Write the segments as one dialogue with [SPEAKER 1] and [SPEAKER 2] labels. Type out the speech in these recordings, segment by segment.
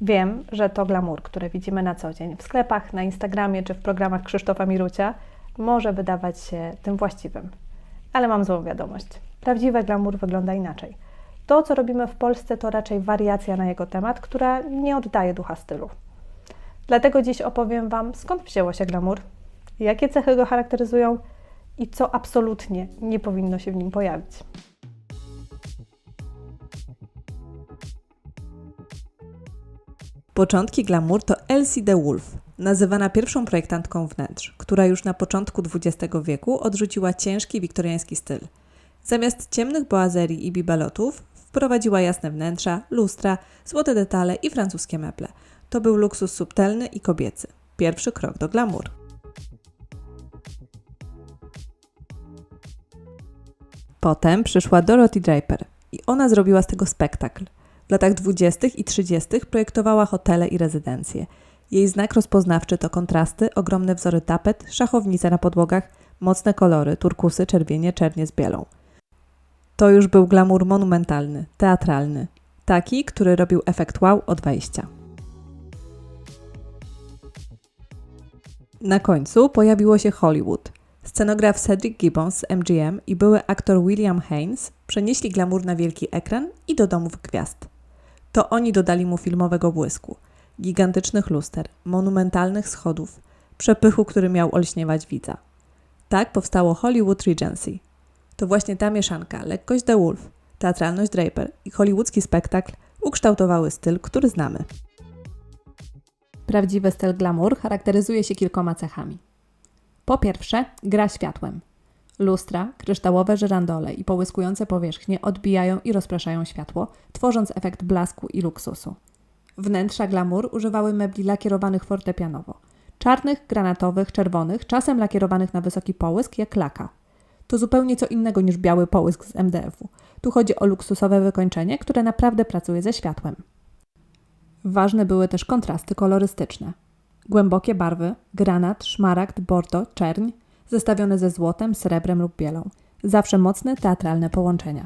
[SPEAKER 1] Wiem, że to glamour, które widzimy na co dzień w sklepach, na Instagramie czy w programach Krzysztofa Mirucia, może wydawać się tym właściwym. Ale mam złą wiadomość. Prawdziwy glamour wygląda inaczej. To, co robimy w Polsce, to raczej wariacja na jego temat, która nie oddaje ducha stylu. Dlatego dziś opowiem Wam, skąd wzięło się glamour, jakie cechy go charakteryzują i co absolutnie nie powinno się w nim pojawić.
[SPEAKER 2] Początki glamour to Elsie de Wolf, nazywana pierwszą projektantką wnętrz, która już na początku XX wieku odrzuciła ciężki wiktoriański styl. Zamiast ciemnych boazerii i bibelotów wprowadziła jasne wnętrza, lustra, złote detale i francuskie meble. To był luksus subtelny i kobiecy. Pierwszy krok do glamour. Potem przyszła Dorothy Draper i ona zrobiła z tego spektakl. W latach 20. i 30. projektowała hotele i rezydencje. Jej znak rozpoznawczy to kontrasty, ogromne wzory tapet, szachownice na podłogach, mocne kolory, turkusy, czerwienie, czernie z bielą. To już był glamour monumentalny, teatralny. Taki, który robił efekt wow od wejścia. Na końcu pojawiło się Hollywood. Scenograf Cedric Gibbons z MGM i były aktor William Haynes przenieśli glamour na wielki ekran i do domów gwiazd. To oni dodali mu filmowego błysku, gigantycznych luster, monumentalnych schodów, przepychu, który miał olśniewać widza. Tak powstało Hollywood Regency. To właśnie ta mieszanka, lekkość The Wolf, teatralność Draper i hollywoodzki spektakl ukształtowały styl, który znamy.
[SPEAKER 1] Prawdziwy styl glamour charakteryzuje się kilkoma cechami. Po pierwsze, gra światłem. Lustra, kryształowe żyrandole i połyskujące powierzchnie odbijają i rozpraszają światło, tworząc efekt blasku i luksusu. Wnętrza glamour używały mebli lakierowanych fortepianowo. Czarnych, granatowych, czerwonych, czasem lakierowanych na wysoki połysk jak laka. To zupełnie co innego niż biały połysk z MDF-u. Tu chodzi o luksusowe wykończenie, które naprawdę pracuje ze światłem. Ważne były też kontrasty kolorystyczne. Głębokie barwy, granat, szmaragd, bordo, czerń, zestawione ze złotem, srebrem lub bielą. Zawsze mocne, teatralne połączenia.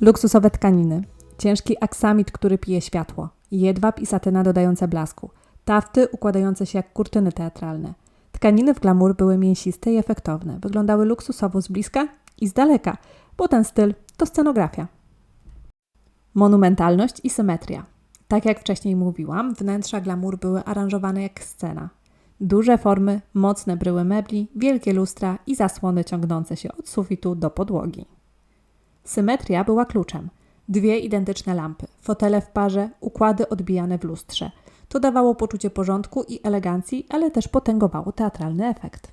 [SPEAKER 1] Luksusowe tkaniny. Ciężki aksamit, który pije światło. Jedwab i satyna dodające blasku. Tafty układające się jak kurtyny teatralne. Tkaniny w glamour były mięsiste i efektowne. Wyglądały luksusowo z bliska i z daleka, bo ten styl to scenografia. Monumentalność i symetria. Tak jak wcześniej mówiłam, wnętrza glamour były aranżowane jak scena. Duże formy, mocne bryły mebli, wielkie lustra i zasłony ciągnące się od sufitu do podłogi. Symetria była kluczem. Dwie identyczne lampy, fotele w parze, układy odbijane w lustrze. To dawało poczucie porządku i elegancji, ale też potęgowało teatralny efekt.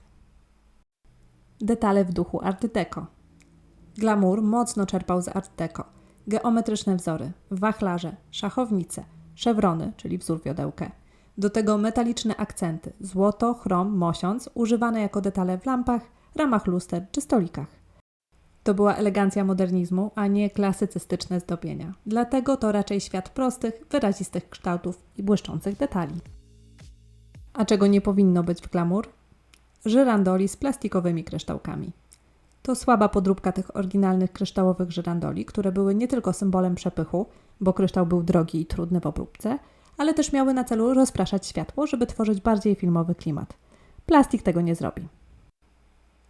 [SPEAKER 1] Detale w duchu Art Deco. Glamour mocno czerpał z Art Deco. Geometryczne wzory, wachlarze, szachownice, szewrony, czyli wzór wiodełkę. Do tego metaliczne akcenty, złoto, chrom, mosiąc, używane jako detale w lampach, ramach luster czy stolikach. To była elegancja modernizmu, a nie klasycystyczne zdobienia. Dlatego to raczej świat prostych, wyrazistych kształtów i błyszczących detali. A czego nie powinno być w glamour? Żyrandoli z plastikowymi kryształkami. To słaba podróbka tych oryginalnych kryształowych żyrandoli, które były nie tylko symbolem przepychu, bo kryształ był drogi i trudny w obróbce, ale też miały na celu rozpraszać światło, żeby tworzyć bardziej filmowy klimat. Plastik tego nie zrobi.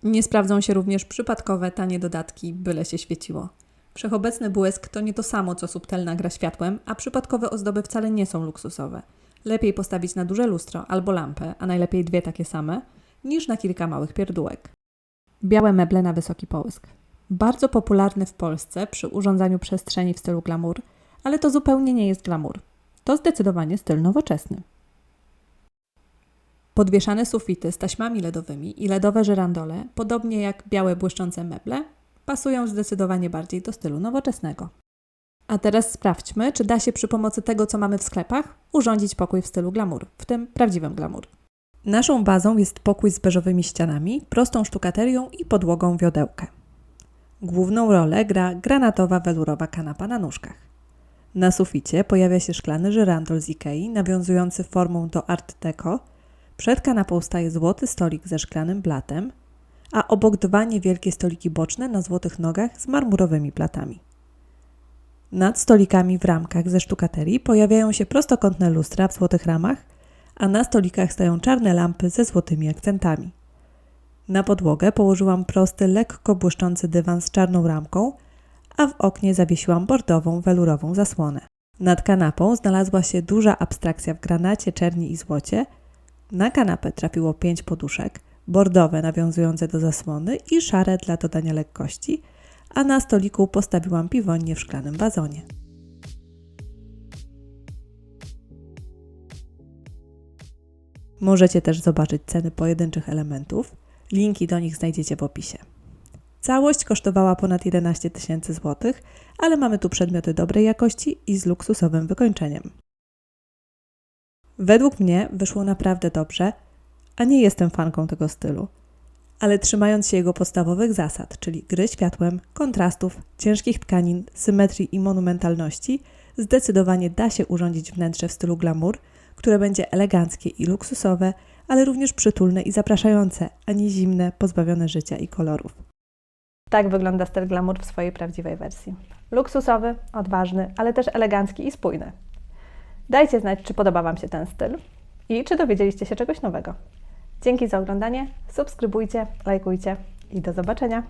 [SPEAKER 1] Nie sprawdzą się również przypadkowe, tanie dodatki, byle się świeciło. Wszechobecny błysk to nie to samo, co subtelna gra światłem, a przypadkowe ozdoby wcale nie są luksusowe. Lepiej postawić na duże lustro albo lampę, a najlepiej dwie takie same, niż na kilka małych pierdółek. Białe meble na wysoki połysk. Bardzo popularny w Polsce przy urządzaniu przestrzeni w stylu glamour, ale to zupełnie nie jest glamour. To zdecydowanie styl nowoczesny. Podwieszane sufity z taśmami LEDowymi i LEDowe żyrandole, podobnie jak białe błyszczące meble, pasują zdecydowanie bardziej do stylu nowoczesnego. A teraz sprawdźmy, czy da się przy pomocy tego, co mamy w sklepach, urządzić pokój w stylu glamour, w tym prawdziwym glamour.
[SPEAKER 2] Naszą bazą jest pokój z beżowymi ścianami, prostą sztukaterią i podłogą wiodełkę. Główną rolę gra granatowa welurowa kanapa na nóżkach. Na suficie pojawia się szklany żyrandol z Ikei, nawiązujący formą do Art Deco. Przed kanapą staje złoty stolik ze szklanym blatem. a obok dwa niewielkie stoliki boczne na złotych nogach z marmurowymi platami. Nad stolikami w ramkach ze sztukaterii pojawiają się prostokątne lustra w złotych ramach, a na stolikach stają czarne lampy ze złotymi akcentami. Na podłogę położyłam prosty, lekko błyszczący dywan z czarną ramką, a w oknie zawiesiłam bordową, welurową zasłonę. Nad kanapą znalazła się duża abstrakcja w granacie, czerni i złocie. Na kanapę trafiło pięć poduszek, bordowe nawiązujące do zasłony i szare dla dodania lekkości, a na stoliku postawiłam piwonię w szklanym wazonie. Możecie też zobaczyć ceny pojedynczych elementów. Linki do nich znajdziecie w opisie. Całość kosztowała ponad 11 tysięcy złotych, ale mamy tu przedmioty dobrej jakości i z luksusowym wykończeniem. Według mnie wyszło naprawdę dobrze, a nie jestem fanką tego stylu. Ale trzymając się jego podstawowych zasad, czyli gry światłem, kontrastów, ciężkich tkanin, symetrii i monumentalności, zdecydowanie da się urządzić wnętrze w stylu glamour, które będzie eleganckie i luksusowe, ale również przytulne i zapraszające, a nie zimne, pozbawione życia i kolorów.
[SPEAKER 1] Tak wygląda styl glamour w swojej prawdziwej wersji. Luksusowy, odważny, ale też elegancki i spójny. Dajcie znać, czy podoba Wam się ten styl i czy dowiedzieliście się czegoś nowego. Dzięki za oglądanie, subskrybujcie, lajkujcie i do zobaczenia.